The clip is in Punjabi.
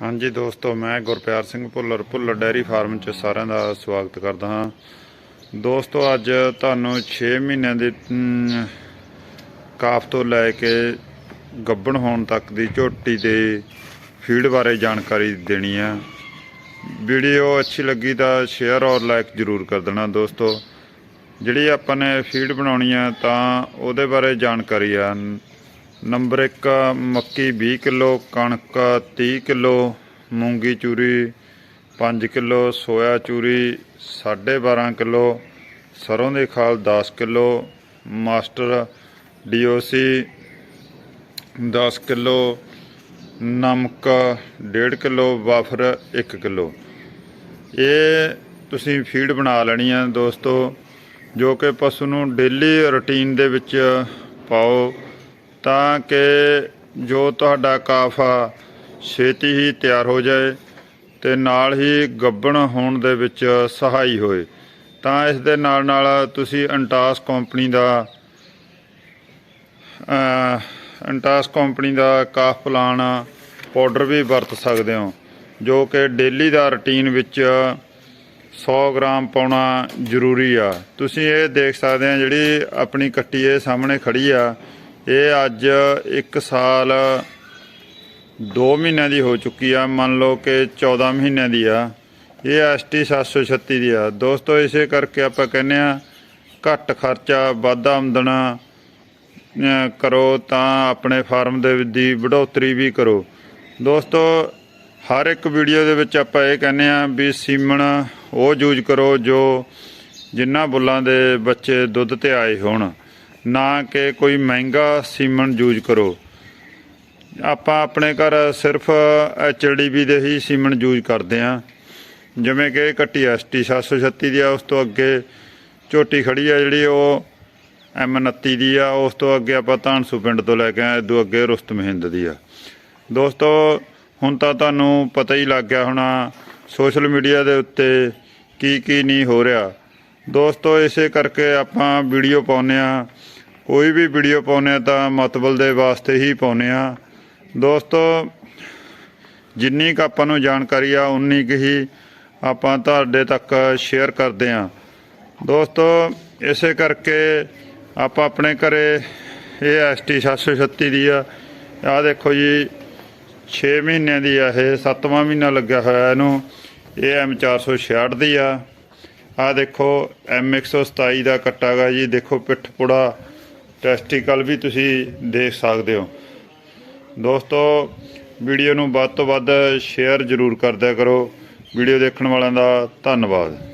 ਹਾਂਜੀ ਦੋਸਤੋ, ਮੈਂ ਗੁਰਪਿਆਰ ਸਿੰਘ ਭੁੱਲਰ ਭੁੱਲਰ ਡੈਰੀ ਫਾਰਮ 'ਚ ਸਾਰਿਆਂ ਦਾ ਸਵਾਗਤ ਕਰਦਾ ਹਾਂ। ਦੋਸਤੋ, ਅੱਜ ਤੁਹਾਨੂੰ 6 ਮਹੀਨਿਆਂ ਦੇ ਕਾਫ ਤੋਂ ਲੈ ਕੇ ਗੱਬਣ ਹੋਣ ਤੱਕ ਦੀ ਝੋਟੀ ਦੇ ਫੀਡ ਬਾਰੇ ਜਾਣਕਾਰੀ ਦੇਣੀ ਆ। ਵੀਡੀਓ ਅੱਛੀ ਲੱਗੀ ਤਾਂ ਸ਼ੇਅਰ ਔਰ ਲਾਈਕ ਜ਼ਰੂਰ ਕਰ ਦੇਣਾ ਦੋਸਤੋ। ਜਿਹੜੀ ਆਪਾਂ ਨੇ ਫੀਡ ਬਣਾਉਣੀ ਆ ਤਾਂ ਉਹਦੇ ਬਾਰੇ ਜਾਣਕਾਰੀ ਆ। ਨੰਬਰ 1 ਮੱਕੀ 20 ਕਿਲੋ, ਕਣਕ 30 ਕਿਲੋ, ਮੂੰਗੀ ਚੂਰੀ 5 ਕਿਲੋ, ਸੋਇਆ ਚੂਰੀ 12.5 ਕਿਲੋ, ਸਰੋਂ ਦੇ ਖਾਲ 10 ਕਿਲੋ, ਮਾਸਟਰ ਡੀਓਸੀ 10 ਕਿਲੋ, ਨਮਕ 1.5 ਕਿਲੋ, ਵਾਫਰ 1 ਕਿਲੋ। ਇਹ ਤੁਸੀਂ ਫੀਡ ਬਣਾ ਲੈਣੀ ਆ ਦੋਸਤੋ, ਜੋ ਕਿ ਪਸ਼ੂ ਨੂੰ ਡੇਲੀ ਰੁਟੀਨ ਦੇ ਵਿੱਚ ਪਾਓ। ਤਾਂ ਕਿ ਜੋ ਤੁਹਾਡਾ ਕਾਫ ਆ ਛੇਤੀ ਹੀ ਤਿਆਰ ਹੋ ਜਾਏ ਤੇ ਨਾਲ ਹੀ ਗੱਬਣ ਹੋਣ ਦੇ ਵਿੱਚ ਸਹਾਈ ਹੋਏ। ਤਾਂ ਇਸ ਦੇ ਨਾਲ ਨਾਲ ਤੁਸੀਂ ਅੰਟਾਸ ਕੰਪਨੀ ਦਾ ਅੰਟਾਸ ਕੰਪਨੀ ਦਾ ਕਾਫ ਪਲਾਨ ਪਾਊਡਰ ਵੀ ਵਰਤ ਸਕਦੇ ਹੋ, ਜੋ ਕਿ ਡੇਲੀ ਦਾ ਰੁਟੀਨ ਵਿੱਚ 100 ਗ੍ਰਾਮ ਪਾਉਣਾ ਜ਼ਰੂਰੀ ਆ। ਤੁਸੀਂ ਇਹ ਦੇਖ ਸਕਦੇ ਆ ਜਿਹੜੀ ਆਪਣੀ ਕੱਟੀ ਇਹ ਸਾਹਮਣੇ ਖੜੀ ਆ। ਇਹ ਅੱਜ 1 ਸਾਲ 2 ਮਹੀਨਿਆਂ ਦੀ ਹੋ ਚੁੱਕੀ ਆ। ਮੰਨ ਲਓ ਕਿ 14 ਮਹੀਨਿਆਂ ਦੀ ਆ। ਇਹ ਐਸਟੀ 736 ਦੀ ਆ। ਦੋਸਤੋ, ਇਸੇ ਕਰਕੇ ਆਪਾਂ ਕਹਿੰਦੇ ਆ, ਘੱਟ ਖਰਚਾ, ਵੱਧ ਆਮਦਨ ਕਰੋ ਤਾਂ ਆਪਣੇ ਫਾਰਮ ਦੇ ਦੀ ਵਢੋਤਰੀ ਵੀ ਕਰੋ। ਦੋਸਤੋ, ਹਰ ਇੱਕ ਵੀਡੀਓ ਦੇ ਵਿੱਚ ਆਪਾਂ ਇਹ ਕਹਿੰਦੇ ਆ ਵੀ ਸੀਮਣ ਉਹ ਯੂਜ਼ ਕਰੋ ਜੋ ਜਿਨ੍ਹਾਂ ਬੁੱਲਾਂ ਦੇ ਬੱਚੇ ਦੁੱਧ ਤੇ ਆਏ ਹੋਣ। ਨਾ ਕਿ ਕੋਈ ਮਹਿੰਗਾ ਸੀਮਣ ਯੂਜ਼ ਕਰੋ। ਆਪਾਂ ਆਪਣੇ ਘਰ ਸਿਰਫ ਐਚਡੀਬੀ ਦੇ ਹੀ ਸੀਮਣ ਯੂਜ਼ ਕਰਦੇ ਆ ਜਿਵੇਂ ਕਿ ਇਹ ਕੱਟੀ ਐਸਟੀ 736 ਦੀ ਆ, ਉਸ ਤੋਂ ਅੱਗੇ ਝੋਟੀ ਖੜੀ ਆ ਜਿਹੜੀ ਉਹ ਐਮ 29 ਦੀ ਆ, ਉਸ ਤੋਂ ਅੱਗੇ ਆਪਾਂ ਧਾਨਸੂ ਪਿੰਡ ਤੋਂ ਲੈ ਕੇ ਆਏ ਇਦੋਂ ਅੱਗੇ ਰੁਸਤਮ ਹਿੰਦ ਦੀ ਆ। ਦੋਸਤੋ, ਹੁਣ ਤਾਂ ਤੁਹਾਨੂੰ ਪਤਾ ਹੀ ਲੱਗ ਗਿਆ ਹੋਣਾ, ਸੋਸ਼ਲ ਮੀਡੀਆ ਦੇ ਉੱਤੇ ਕੀ ਕੀ ਨਹੀਂ ਹੋ ਰਿਹਾ। ਦੋਸਤੋ, ਇਸੇ ਕਰਕੇ ਆਪਾਂ ਵੀਡੀਓ ਪਾਉਂਦੇ ਆ ਕੋਈ ਵੀ ਵੀਡੀਓ ਪਾਉਂਦੇ ਆ ਤਾਂ ਮਤਬਲ ਦੇ ਵਾਸਤੇ ਹੀ ਪਾਉਂਦੇ ਆ ਦੋਸਤੋ, ਜਿੰਨੀ ਕੁ ਆਪਾਂ ਨੂੰ ਜਾਣਕਾਰੀ ਆ, ਉਨੀ ਕੁ ਹੀ ਆਪਾਂ ਤੁਹਾਡੇ ਤੱਕ ਸ਼ੇਅਰ ਕਰਦੇ ਆ ਦੋਸਤੋ, ਇਸੇ ਕਰਕੇ ਆਪਾਂ ਆਪਣੇ ਘਰੇ ਇਹ ਐਸਟੀ 736 ਦੀ ਆ। ਆ ਦੇਖੋ ਜੀ 6 ਮਹੀਨਿਆਂ ਦੀ ਆ ਇਹ 7ਵਾਂ ਮਹੀਨਾ ਲੱਗਿਆ ਹੋਇਆ ਇਹਨੂੰ। ਇਹ ਐਮ 466 ਦੀ ਆ। ਆ ਦੇਖੋ ਐਮ 127 ਦਾ ਕੱਟਾ ਗਾ ਜੀ। ਦੇਖੋ, ਪਿੱਠ ਪੁੜਾ ਟੈਸਟੀਕਲ ਵੀ ਤੁਸੀਂ ਦੇਖ ਸਕਦੇ ਹੋ। ਦੋਸਤੋ, ਵੀਡੀਓ ਨੂੰ ਵੱਧ ਤੋਂ ਵੱਧ ਸ਼ੇਅਰ ਜ਼ਰੂਰ ਕਰਦਿਆ ਕਰੋ। ਵੀਡੀਓ ਦੇਖਣ ਵਾਲਿਆਂ ਦਾ ਧੰਨਵਾਦ।